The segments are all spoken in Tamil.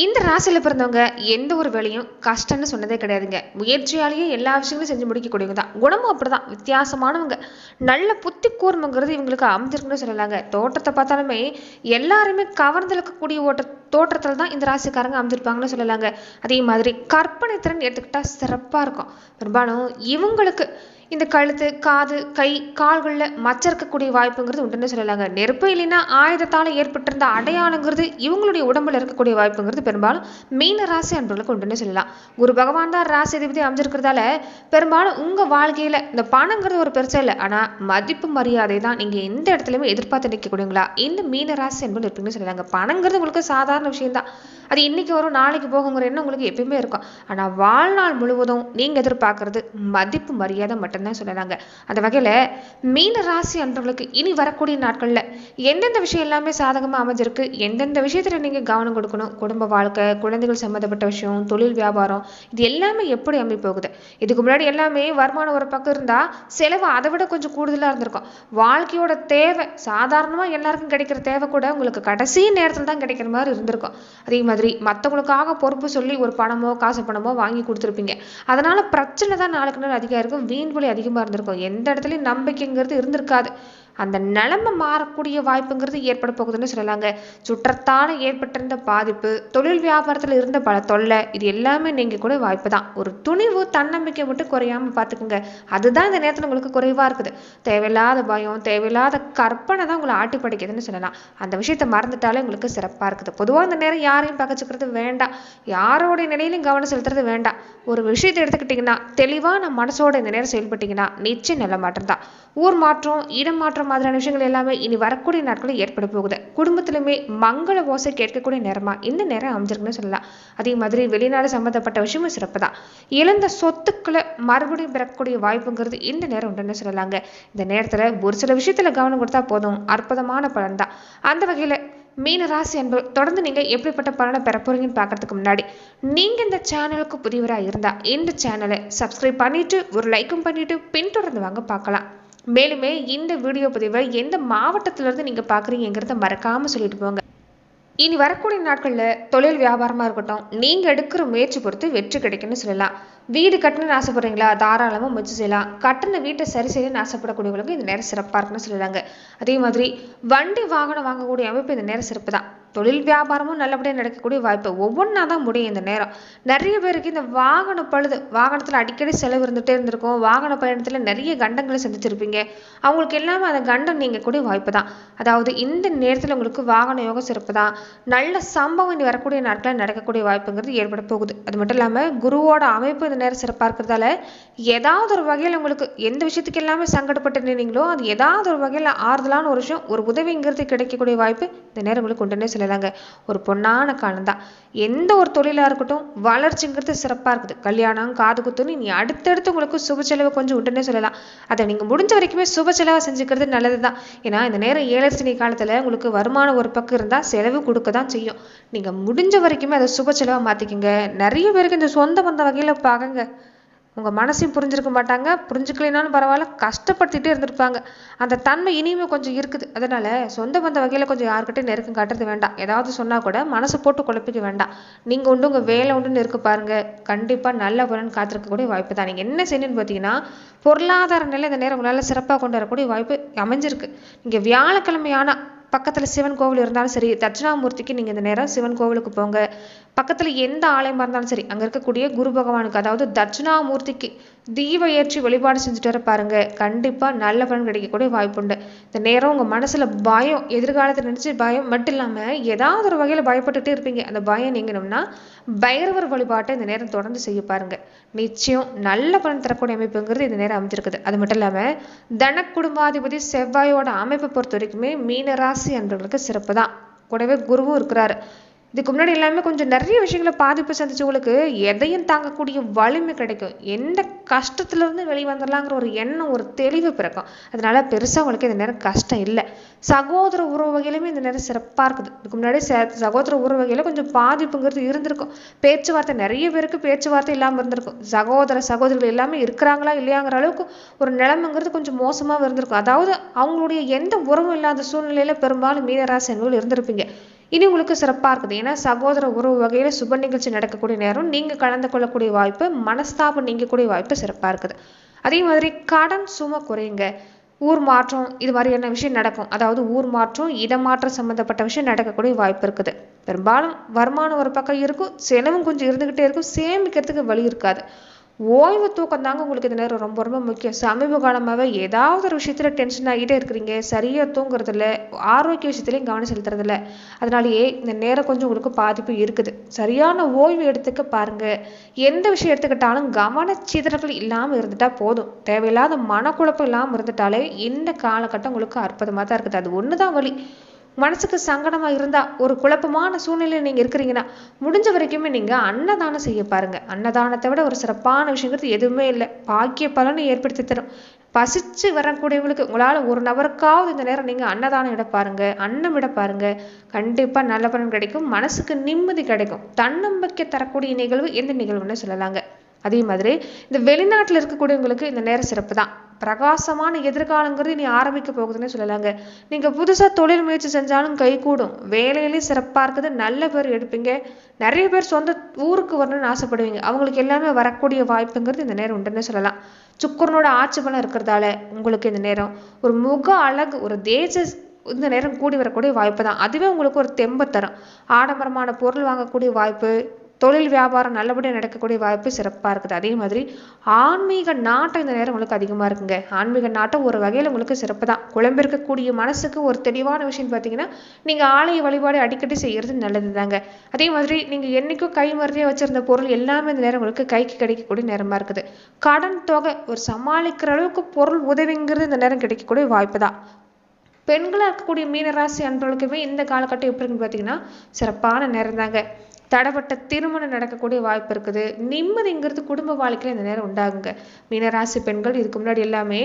இந்த ராசியில் பிறந்தவங்க எந்த ஒரு வேலையும் கஷ்டம்னு சொன்னதே கிடையாதுங்க. முயற்சியாலேயே எல்லா விஷயங்களும் செஞ்சு முடிக்கக்கூடியவங்க தான். குணமும் அப்படிதான். வித்தியாசமானவங்க. நல்ல புத்தி கூர்மைங்கிறது இவங்களுக்கு அமைஞ்சிருக்குன்னு சொல்லலாங்க. தோட்டத்தை பார்த்தாலுமே எல்லாருமே கவர்ந்தெழுக்கக்கூடிய ஓட்ட தோற்றத்தில் தான் இந்த ராசிக்காரங்க அமைஞ்சிருப்பாங்கன்னு சொல்லலாங்க. அதே மாதிரி கற்பனை திறன் எடுத்துக்கிட்டால் சிறப்பாக இருக்கும். பெரும்பாலும் இவங்களுக்கு இந்த கழுத்து காது கை கால்களில் மச்ச இருக்கக்கூடிய வாய்ப்புங்கிறது உண்டுன்னு சொல்லலாங்க. நெருப்பு இல்லைன்னா ஆயுதத்தால் ஏற்பட்டிருந்த அடையாளங்கிறது இவங்களுடைய உடம்புல இருக்கக்கூடிய வாய்ப்புங்கிறது பெரும்பாலும் மீன ராசி அன்பர்களுக்கு உண்டுன்னு சொல்லலாம். குரு பகவான் தான் ராசி அதிபதி அமைஞ்சிருக்கிறதால பெரும்பாலும் உங்கள் வாழ்க்கையில் இந்த பணங்கிறது ஒரு பெருசா இல்லை. ஆனால் மதிப்பு மரியாதை தான் நீங்கள் எந்த இடத்துலையுமே எதிர்பார்த்து நிற்கக்கூடியங்களா இந்த மீன ராசி அன்பர்கள் இருப்பீங்கன்னு சொல்லலாங்க. பணங்கிறது உங்களுக்கு சாதாரண விஷயம்தான். அது இன்னைக்கு வரும் நாளைக்கு போகுங்கிற எண்ணம் உங்களுக்கு எப்பயுமே இருக்கும். ஆனால் வாழ்நாள் முழுவதும் நீங்கள் எதிர்பார்க்கறது மதிப்பு மரியாதை மட்டும்தான் சொல்லலாங்க. அந்த வகையில் மீன ராசி அன்றவர்களுக்கு இனி வரக்கூடிய நாட்களில் எந்தெந்த விஷயம் எல்லாமே சாதகமாக அமைஞ்சிருக்கு? எந்தெந்த விஷயத்தில் நீங்கள் கவனம் கொடுக்கணும்? குடும்ப வாழ்க்கை குழந்தைகள் சம்மந்தப்பட்ட விஷயம் தொழில் வியாபாரம் இது எல்லாமே எப்படி அமைப்போகுது? இதுக்கு முன்னாடி எல்லாமே வருமானம் ஒரு பக்கம் இருந்தால் செலவு அதை விட கொஞ்சம் கூடுதலாக இருந்திருக்கும். வாழ்க்கையோட தேவை சாதாரணமாக எல்லாருக்கும் கிடைக்கிற தேவை கூட உங்களுக்கு கடைசி நேரத்தில் தான் கிடைக்கிற மாதிரி இருந்திருக்கும். அதே மாதிரி மற்றவங்களுக்காக பொறுப்பு சொல்லி ஒரு பணமோ காசு பணமோ வாங்கி கொடுத்துருப்பீங்க. அதனால பிரச்சனை தான் நாளுக்கு நாள் அதிகம் இருக்கும் வீண் வழி அதிகமாக இருந்திருக்கும். எந்த இடத்துலையும் நம்பிக்கைங்கிறது இருந்திருக்காது. அந்த நிலைமை மாறக்கூடிய வாய்ப்புங்கிறது ஏற்பட போகுதுன்னு சொல்லலாங்க. சுற்றத்தால் ஏற்பட்டிருந்த பாதிப்பு தொழில் வியாபாரத்தில் இருந்த பல தொல்லை இது எல்லாமே நீங்கள் கூட வாய்ப்பு தான் ஒரு துணிவு தன்னம்பிக்கை மட்டும் குறையாமல் பார்த்துக்குங்க அதுதான் இந்த நேரத்தில் உங்களுக்கு குறைவாக இருக்குது. தேவையில்லாத பயம் தேவையில்லாத கற்பனை தான் உங்களை ஆட்டி படிக்குதுன்னு சொல்லலாம். அந்த விஷயத்தை மறந்துட்டாலே உங்களுக்கு சிறப்பாக இருக்குது. பொதுவாக இந்த நேரம் யாரையும் பகச்சுக்கிறது வேண்டாம். யாரோடைய நிலையிலும் கவனம் செலுத்துறது வேண்டாம். ஒரு விஷயத்தை எடுத்துக்கிட்டிங்கன்னா தெளிவான மனசோட இந்த நேரம் செயல்பட்டீங்கன்னா நிச்சயம் நல்ல மாற்றம் தான். ஊர் மாற்றம் இடம் மாற்றம் மாதிரியான விஷயங்கள் எல்லாமே இனி வரக்கூடிய நாட்களில் ஏற்பட போகுது. குடும்பத்திலுமே மங்கள ஓசை கேட்கக்கூடிய நேரமா இந்த நேரம் அமைஞ்சிருக்குன்னு சொல்லலாம். அதே மாதிரி வெளிநாடு சம்மந்தப்பட்ட விஷயமும் சிறப்பு தான் இழந்த சொத்துக்களை மறுபடியும் பெறக்கூடிய வாய்ப்புங்கிறது இந்த நேரம் உண்டுன்னு சொல்லலாங்க. இந்த நேரத்தில் ஒரு சில விஷயத்தில் கவனம் கொடுத்தா போதும். அற்புதமான பலன் தான். அந்த வகையில் மீன ராசி அன்பு தொடர்ந்து நீங்கள் எப்படிப்பட்ட பலனை பெற போறீங்கன்னு பார்க்கறதுக்கு முன்னாடி நீங்கள் இந்த சேனலுக்கு புதியவராக இருந்தால் இந்த சேனலை சப்ஸ்கிரைப் பண்ணிட்டு ஒரு லைக்கும் பண்ணிட்டு பின்தொடர்ந்து வாங்க பார்க்கலாம். மேலுமே இந்த வீடியோ பதிவை எந்த மாவட்டத்திலேருந்து நீங்கள் பார்க்குறீங்கிறத மறக்காமல் சொல்லிட்டு போங்க. இனி வரக்கூடிய நாட்களில் தொழில் வியாபாரமாக இருக்கட்டும் நீங்கள் எடுக்கிற முயற்சி பொறுத்து வெற்றி கிடைக்கும்னு சொல்லலாம். வீடு கட்டணும்னு ஆசைப்படுறீங்களா? தாராளமாக முயற்சி செய்யலாம். கட்டின வீட்டை சரி செய்யணும்னு ஆசைப்படக்கூடியவங்களுக்கு இந்த நேரம் சிறப்பாக இருக்குன்னு சொல்லலாங்க அதே மாதிரி வண்டி வாகனம் வாங்கக்கூடிய அமைப்பு இந்த நேரம் சிறப்பு தான் தொழில் வியாபாரமும் நல்லபடியாக நடக்கக்கூடிய வாய்ப்பு ஒவ்வொன்றா தான் முடியும் இந்த நேரம். நிறைய பேருக்கு இந்த வாகன பழுது வாகனத்தில் அடிக்கடி செலவு இருந்துகிட்டே இருந்திருக்கும். வாகன பயணத்தில் நிறைய கண்டங்களை சந்திச்சிருப்பீங்க. அவங்களுக்கு எல்லாமே அந்த கண்டம் நீங்கள் கூடிய வாய்ப்பு தான். அதாவது இந்த நேரத்தில் உங்களுக்கு வாகன யோகம் சிறப்பு தான். நல்ல சம்பவம் இனி வரக்கூடிய நாட்களில் நடக்கக்கூடிய வாய்ப்புங்கிறது ஏற்பட போகுது. அது மட்டும் இல்லாமல் குருவோட அமைப்பு இந்த நேரம் சிறப்பாக இருக்கிறதால ஏதாவது ஒரு வகையில் உங்களுக்கு எந்த விஷயத்துக்கு எல்லாமே சங்கடப்பட்டு நின்னீங்களோ அது ஏதாவது ஒரு வகையில் ஆறுதலான ஒரு விஷயம் ஒரு உதவிங்கிறது கிடைக்கக்கூடிய வாய்ப்பு இந்த நேரம் உங்களுக்கு உண்டுன்னே இல்லைதாங்க ஒரு பொன்னான காலம் தான் எந்த ஒரு தொழிலாக இருக்கட்டும் வளர்ச்சிங்கிறது சிறப்பாக இருக்குது. கல்யாணம் காது குத்துன்னு நீ அடுத்தடுத்து உங்களுக்கு சுப செலவு கொஞ்சம் உண்டுன்னே சொல்லலாம். அதை நீங்கள் முடிஞ்ச வரைக்குமே சுப செலவாக செஞ்சுக்கிறது நல்லது தான் ஏன்னா இந்த நேரம் ஏழரசனி காலத்தில் உங்களுக்கு வருமானம் ஒரு பக்கம் இருந்தால் செலவு கொடுக்க தான் செய்யும். நீங்கள் முடிஞ்ச வரைக்குமே அதை சுப செலவாக மாற்றிக்கிங்க நிறைய பேருக்கு இந்த சொந்த பந்த வகையில் பாருங்க உங்கள் மனசையும் புரிஞ்சிருக்க மாட்டாங்க. புரிஞ்சுக்கலைனாலும் பரவாயில்ல. கஷ்டப்படுத்திட்டே இருந்திருப்பாங்க. அந்த தன்மை இனிமே கொஞ்சம் இருக்குது. அதனால் சொந்த பந்த வகையில் கொஞ்சம் யாருக்கிட்டே நெருக்கம் காட்டுறது வேண்டாம். ஏதாவது சொன்னால் கூட மனசை போட்டு குழப்பிக்க வேண்டாம். நீங்கள் உண்டு உங்கள் வேலை உண்டுன்னு இருக்க பாருங்கள் கண்டிப்பாக நல்ல பலன் காத்திருக்கக்கூடிய வாய்ப்பு தான். நீங்கள் என்ன செய்யணும்னு பார்த்தீங்கன்னா பொருளாதார நிலை இந்த நேரம் உங்களால் சிறப்பாக கொண்டு வரக்கூடிய வாய்ப்பு அமைஞ்சிருக்கு. நீங்கள் வியாழக்கிழமையான பக்கத்தில் சிவன் கோவில் இருந்தாலும் சரி தட்சிணாமூர்த்திக்கு நீங்கள் இந்த நேரம் சிவன் கோவிலுக்கு போங்க. பக்கத்தில் எந்த ஆலயமாக இருந்தாலும் சரி அங்கே இருக்கக்கூடிய குரு பகவானுக்கு அதாவது தட்சிணாமூர்த்திக்கு தீப ஏற்றி வழிபாடு செஞ்சுட்டு வர பாருங்க. கண்டிப்பாக நல்ல பலன் கிடைக்கக்கூடிய வாய்ப்பு உண்டு. இந்த நேரம் உங்கள் மனசில் பயம் எதிர்காலத்தை நினச்சி பயம் மட்டும் இல்லாமல் ஏதாவது ஒரு வகையில் பயப்பட்டுட்டே இருப்பீங்க. அந்த பயம் நீங்கணும்னா பைரவர் வழிபாட்டை இந்த நேரம் தொடர்ந்து செய்ய பாருங்க. நிச்சயம் நல்ல பலன் தரக்கூடிய அமைப்புங்கிறது இந்த நேரம் அமைஞ்சிருக்குது. அது மட்டும் இல்லாமல் தன குடும்பாதிபதி செவ்வாயோட அமைப்பை பொறுத்த வரைக்குமே மீனராசி அன்பர்களுக்கு சிறப்பு தான் கூடவே குருவும் இருக்கிறாரு. இதுக்கு முன்னாடி எல்லாமே கொஞ்சம் நிறைய விஷயங்களை பாதிப்பு சந்திச்சவங்களுக்கு எதையும் தாங்கக்கூடிய வலிமை கிடைக்கும். எந்த கஷ்டத்துலேருந்து வெளியே வந்துடலாங்கிற ஒரு எண்ணம் ஒரு தெளிவு பிறக்கும். அதனால பெருசாக அவங்களுக்கு இந்த நேரம் கஷ்டம் இல்லை. சகோதர உறவு வகையிலுமே இந்த நேரம் சிறப்பாக இருக்குது. இதுக்கு முன்னாடி சகோதர உறவு வகையில் கொஞ்சம் பாதிப்புங்கிறது இருந்திருக்கும். பேச்சுவார்த்தை நிறைய பேருக்கு பேச்சுவார்த்தை இல்லாமல் இருந்திருக்கும். சகோதர சகோதரிகள் எல்லாமே இருக்கிறாங்களா இல்லையாங்கிற அளவுக்கு ஒரு நிலைமைங்கிறது கொஞ்சம் மோசமாக இருந்திருக்கும். அதாவது அவங்களுடைய எந்த உறவும் இல்லாத சூழ்நிலையில் பெரும்பாலும் மீனராசி என்பவர்கள் இருந்திருப்பீங்க. இனி உங்களுக்கு சிறப்பாக இருக்குது. ஏன்னா சகோதர உறவு வகையில் சுப நிகழ்ச்சி நடக்கக்கூடிய நேரம் நீங்கள் கலந்து கொள்ளக்கூடிய வாய்ப்பு மனஸ்தாபம் நீங்கக்கூடிய வாய்ப்பு சிறப்பாக இருக்குது. அதே மாதிரி கடன் சுமை குறையுங்க. ஊர் மாற்றம் இது மாதிரியான விஷயம் நடக்கும்? அதாவது ஊர் மாற்றம் இடமாற்றம் சம்மந்தப்பட்ட விஷயம் நடக்கக்கூடிய வாய்ப்பு இருக்குது. பெரும்பாலும் வருமானம் ஒரு பக்கம் இருக்கும் செலவும் கொஞ்சம் இருந்துக்கிட்டே இருக்கும் சேமிக்கிறதுக்கு வழி இருக்காது. ஓய்வு தூக்கம் தாங்க உங்களுக்கு இந்த நேரம் ரொம்ப ரொம்ப முக்கியம். சமீப காலமாகவே ஏதாவது ஒரு விஷயத்தில் டென்ஷன் ஆகிட்டே இருக்கிறீங்க. சரியாக தூங்குறதில்ல. ஆரோக்கிய விஷயத்துலையும் கவனம் செலுத்துறதில்ல. அதனாலேயே இந்த நேரம் கொஞ்சம் உங்களுக்கு பாதிப்பு இருக்குது. சரியான ஓய்வு எடுத்துக்க பாருங்கள் எந்த விஷயம் எடுத்துக்கிட்டாலும் கவனச்சிதறல்கள் இல்லாமல் இருந்துட்டால் போதும். தேவையில்லாத மனக்குழப்பம் இல்லாமல் இருந்துட்டாலே இந்த காலகட்டம் உங்களுக்கு அற்புதமாக தான் இருக்குது. அது ஒன்று தான் வழி மனசுக்கு சங்கடமா இருந்தா ஒரு குழப்பமான சூழ்நிலையில் நீங்க இருக்கிறீங்கன்னா முடிஞ்ச வரைக்குமே நீங்க அன்னதானம் செய்ய பாருங்க. அன்னதானத்தை விட ஒரு சிறப்பான விஷயங்கிறது எதுவுமே இல்லை. பாக்கிய பலனை ஏற்படுத்தி தரும். பசிச்சு வரக்கூடியவங்களுக்கு உங்களால ஒரு நபருக்காவது இந்த நேரம் நீங்க அன்னதானம் இட பாருங்க அன்னம் இட பாருங்க. கண்டிப்பா நல்ல பலன் கிடைக்கும். மனசுக்கு நிம்மதி கிடைக்கும். தன்னம்பிக்கை தரக்கூடிய நிகழ்வு எந்த நிகழ்வுன்னு சொல்லலாங்க. அதே மாதிரி இந்த வெளிநாட்டில் இருக்கக்கூடியவங்களுக்கு இந்த நேரம் சிறப்பு தான் பிரகாசமான எதிர்காலங்கிறது நீ ஆரம்பிக்க போகுதுன்னு சொல்லலாங்க. நீங்கள் புதுசாக தொழில் முயற்சி செஞ்சாலும் கை கூடும். வேலையிலேயே சிறப்பாக இருக்குது நல்ல பேர் எடுப்பீங்க. நிறைய பேர் சொந்த ஊருக்கு வரணும்னு ஆசைப்படுவீங்க. அவங்களுக்கு எல்லாமே வரக்கூடிய வாய்ப்புங்கிறது இந்த நேரம் உண்டுன்னு சொல்லலாம். சுக்கரனோட ஆட்சி பலம் இருக்கிறதால உங்களுக்கு இந்த நேரம் ஒரு முக அழகு ஒரு தேஜ இந்த நேரம் கூடி வரக்கூடிய வாய்ப்பு தான். அதுவே உங்களுக்கு ஒரு தெம்பை தரும். ஆடம்பரமான பொருள் வாங்கக்கூடிய வாய்ப்பு தொழில் வியாபாரம் நல்லபடியாக நடக்கக்கூடிய வாய்ப்பு சிறப்பாக இருக்குது. அதே மாதிரி ஆன்மீக நாட்டம் இந்த நேரம் உங்களுக்கு அதிகமாக இருக்குங்க. ஆன்மீக நாட்டம் ஒரு வகையில் உங்களுக்கு சிறப்பு தான். குழம்பிருக்கக்கூடிய மனசுக்கு ஒரு தெளிவான விஷயம் பார்த்தீங்கன்னா நீங்கள் ஆலய வழிபாடு அடிக்கடி செய்கிறது நல்லது தாங்க. அதே மாதிரி நீங்கள் என்றைக்கும் கை மருதியாக வச்சிருந்த பொருள் எல்லாமே இந்த நேரம் உங்களுக்கு கைக்கு கிடைக்கக்கூடிய நேரமாக இருக்குது. கடன் தொகை ஒரு சமாளிக்கிற அளவுக்கு பொருள் உதவிங்கிறது இந்த நேரம் கிடைக்கக்கூடிய வாய்ப்பு தான். பெண்களாக இருக்கக்கூடிய மீனராசி அன்பர்களுக்குமே இந்த காலகட்டம் எப்படி இருக்குன்னு பார்த்தீங்கன்னா சிறப்பான நேரம் தாங்க. தடப்பட்ட திருமணம் நடக்கக்கூடிய வாய்ப்பு இருக்குது. நிம்மதிங்கிறது குடும்ப வாழ்க்கையில் இந்த நேரம் உண்டாகுங்க. மீனராசி பெண்கள் இதுக்கு முன்னாடி எல்லாமே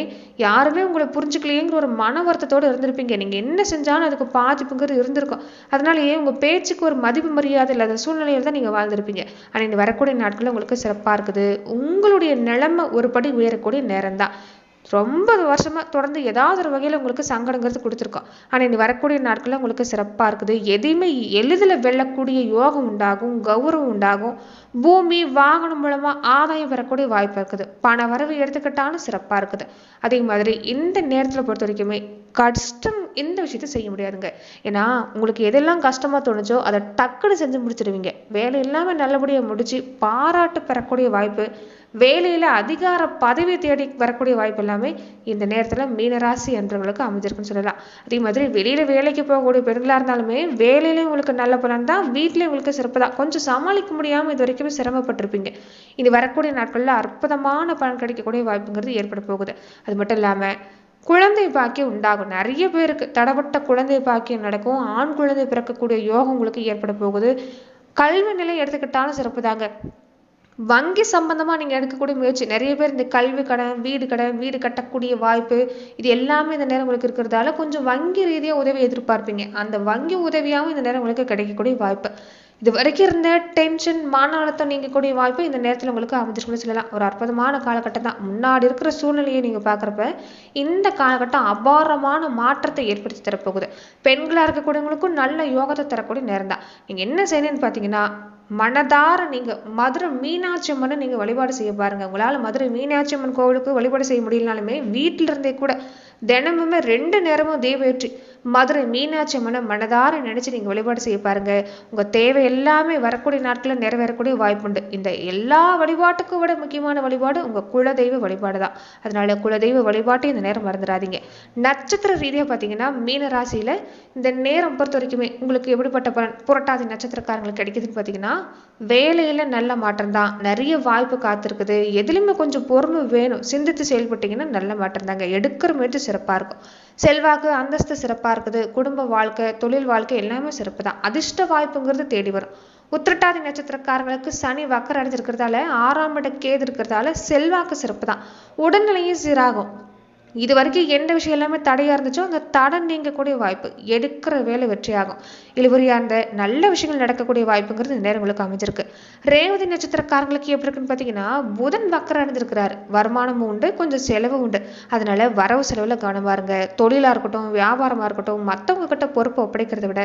யாருமே உங்களை புரிஞ்சுக்கலையேங்கிற ஒரு மன வருத்தத்தோடு இருந்திருப்பீங்க. நீங்கள் என்ன செஞ்சாலும் அதுக்கு பாதிப்புங்கிறது இருந்திருக்கும். அதனாலேயே உங்கள் பேச்சுக்கு ஒரு மதிப்பு மரியாதை இல்லாத சூழ்நிலையில் தான் நீங்கள் வாழ்ந்திருப்பீங்க. ஆனால் இந்த வரக்கூடிய நாட்களில் உங்களுக்கு சிறப்பாக இருக்குது. உங்களுடைய நிலைமை ஒரு படி உயரக்கூடிய நேரம் தான் ரொம்ப வருஷமாக தொடர்ந்து ஏதாவது ஒரு வகையில் உங்களுக்கு சங்கடங்கிறது கொடுத்துருக்கோம். ஆனால் இனி வரக்கூடிய நாட்களில் உங்களுக்கு சிறப்பாக இருக்குது. எதையுமே எளிதில் வெல்லக்கூடிய யோகம் உண்டாகும் கௌரவம் உண்டாகும். பூமி வாகனம் மூலமாக ஆதாயம் பெறக்கூடிய வாய்ப்பு இருக்குது. பண வரவு எடுத்துக்கிட்டாலும் சிறப்பாக இருக்குது. அதே மாதிரி இந்த நேரத்தில் பொறுத்த வரைக்குமே கஷ்டம் எந்த விஷயத்தையும் செய்ய முடியாதுங்க. ஏன்னா உங்களுக்கு எதெல்லாம் கஷ்டமாக தோணுச்சோ அதை டக்குன்னு செஞ்சு முடிச்சிடுவீங்க. வேலை இல்லாமல் நல்லபடியாக முடிச்சு பாராட்டு பெறக்கூடிய வாய்ப்பு வேலையில் அதிகார பதவி தேடி வரக்கூடிய வாய்ப்பு எல்லாமே இந்த நேரத்தில் மீனராசி என்றவங்களுக்கு அமைஞ்சிருக்குன்னு சொல்லலாம். அதே மாதிரி வெளியில் வேலைக்கு போகக்கூடிய பெண்களாக இருந்தாலுமே வேலையிலையும் உங்களுக்கு நல்ல பலன் தான் வீட்லேயும் உங்களுக்கு சிறப்பு தான். கொஞ்சம் சமாளிக்க முடியாமல் இது வரைக்குமே சிரமப்பட்டிருப்பீங்க. இனி வரக்கூடிய நாட்களில் அற்புதமான பலன் கிடைக்கக்கூடிய வாய்ப்புங்கிறது ஏற்பட போகுது. அது மட்டும் இல்லாமல் குழந்தை பாக்கியம் உண்டாகும். நிறைய பேருக்கு தடப்பட்ட குழந்தை பாக்கியம் நடக்கும். ஆண் குழந்தை பிறக்கக்கூடிய யோகம் உங்களுக்கு ஏற்பட போகுது. கல்வி நிலை எடுத்துக்கிட்டாலும் சிறப்பு தாங்க வங்கி சம்பந்தமா நீங்க எடுக்கக்கூடிய முயற்சி நிறைய பேர் இந்த கல்வி கடன் வீடு கடன் வீடு கட்டக்கூடிய வாய்ப்பு இது எல்லாமே இந்த நேரம் உங்களுக்கு இருக்கிறதால கொஞ்சம் வங்கி ரீதியாக உதவி எதிர்பார்ப்பீங்க. அந்த வங்கி உதவியாகவும் இந்த நேரம் உங்களுக்கு கிடைக்கக்கூடிய வாய்ப்பு. இது வரைக்கும் இருந்த டென்ஷன் மன அழுத்தம் நீங்கக்கூடிய வாய்ப்பு இந்த நேரத்தில் உங்களுக்கு அமைஞ்சிருக்குன்னு சொல்லலாம். ஒரு அற்புதமான காலகட்டம் தான். முன்னாடி இருக்கிற சூழ்நிலையை நீங்கள் பார்க்குறப்ப இந்த காலகட்டம் அபாரமான மாற்றத்தை ஏற்படுத்தி தரப்போகுது. பெண்களாக இருக்கக்கூடியவங்களுக்கும் நல்ல யோகத்தை தரக்கூடிய நேரம் தான். நீங்கள் என்ன செய்யணும்னு பார்த்தீங்கன்னா மனதார நீங்க மதுரை மீனாட்சி அம்மனை நீங்க வழிபாடு செய்ய பாருங்க. உங்களால மதுரை மீனாட்சி அம்மன் கோவிலுக்கு வழிபாடு செய்ய முடியலனாலுமே வீட்டில இருந்தே கூட தினமுமே ரெண்டு நேரமும் தேவையற்றி மதுரை மீனாட்சி அம்மனை மனதார நினைச்சு நீங்க வழிபாடு செய்ய பாருங்க. உங்க தேவை எல்லாமே வரக்கூடிய நாட்களில் நிறைவேறக்கூடிய வாய்ப்புண்டு. இந்த எல்லா வழிபாட்டுக்கும் விட முக்கியமான வழிபாடு உங்க குலதெய்வ வழிபாடு தான் அதனால குலதெய்வ வழிபாட்டை இந்த நேரம் மறந்துடாதீங்க. நட்சத்திர ரீதியா பார்த்தீங்கன்னா மீன ராசியில் இந்த நேரம் பொறுத்த வரைக்குமே உங்களுக்கு எப்படிப்பட்ட பலன்? புரட்டாதி நட்சத்திரக்காரங்களுக்கு கிடைக்குதுன்னு பார்த்தீங்கன்னா வேலையில நல்ல மாற்றம் தான் நிறைய வாய்ப்பு காத்திருக்குது. எதுலையுமே கொஞ்சம் பொறுமை வேணும். சிந்தித்து செயல்பட்டீங்கன்னா நல்ல மாற்றம் தாங்க எடுக்கிற முயற்சி சிறப்பா இருக்கும். செல்வாக்கு அந்தஸ்து சிறப்பாக இருக்குது. குடும்ப வாழ்க்கை தொழில் வாழ்க்கை எல்லாமே சிறப்பு தான். அதிர்ஷ்ட வாய்ப்புங்கிறது தேடி வரும். உத்திரட்டாதி நட்சத்திரக்காரங்களுக்கு சனி வக்கர் அடைஞ்சிருக்கிறதால ஆறாம் இட கேது இருக்கிறதால செல்வாக்கு சிறப்பு தான். உடல்நிலையும் சீராகும். இது வரைக்கும் எந்த விஷயம் எல்லாமே தடையாக இருந்துச்சோ அந்த தடை நீங்கக்கூடிய வாய்ப்பு எடுக்கிற வேலை வெற்றியாகும் இழுவரியாக இருந்த நல்ல விஷயங்கள் நடக்கக்கூடிய வாய்ப்புங்கிறது இந்த நேரம் உங்களுக்கு அமைஞ்சிருக்கு. ரேவதி நட்சத்திரக்காரங்களுக்கு எப்படி இருக்குன்னு பார்த்தீங்கன்னா புதன் வக்கரம் அடைஞ்சிருக்கிறார் வருமானமும் உண்டு கொஞ்சம் செலவும் உண்டு. அதனால வரவு செலவில் கவனமாக இருங்க. தொழிலாக இருக்கட்டும் வியாபாரமாக இருக்கட்டும் மற்றவங்க கிட்ட பொறுப்பு ஒப்படைக்கிறத விட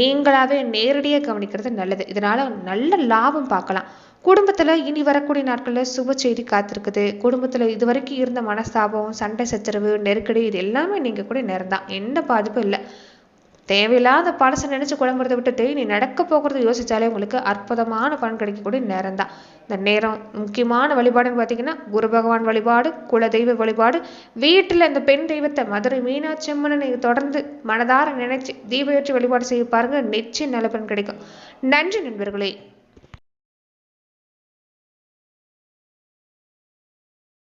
நீங்களாவே நேரடியாக கவனிக்கிறது நல்லது. இதனால நல்ல லாபம் பார்க்கலாம். குடும்பத்தில் இனி வரக்கூடிய நாட்களில் சுப செய்தி காத்திருக்குது. குடும்பத்தில் இது வரைக்கும் இருந்த மனஸ்தாபம் சண்டை சச்சரவு நெருக்கடி இது எல்லாமே நீங்கள் கூட நேரம் தான் எந்த பாதிப்பும் இல்லை. தேவையில்லாத பழசை நினைச்சு குழம்புறதை விட்டுட்டு நீ நடக்க போகிறத யோசிச்சாலே உங்களுக்கு அற்புதமான பலன் கிடைக்கக்கூடிய நேரம் தான் இந்த நேரம் முக்கியமான வழிபாடுன்னு பார்த்தீங்கன்னா குரு பகவான் வழிபாடு குல தெய்வ வழிபாடு வீட்டில் இந்த பெண் தெய்வத்தை மதுரை மீனாட்சி அம்மனை தொடர்ந்து மனதார நினைச்சு தீப ஏற்றி வழிபாடு செய்ய பாருங்க. நிச்சயம் நல்ல பலன் கிடைக்கும். நன்றி நண்பர்களே.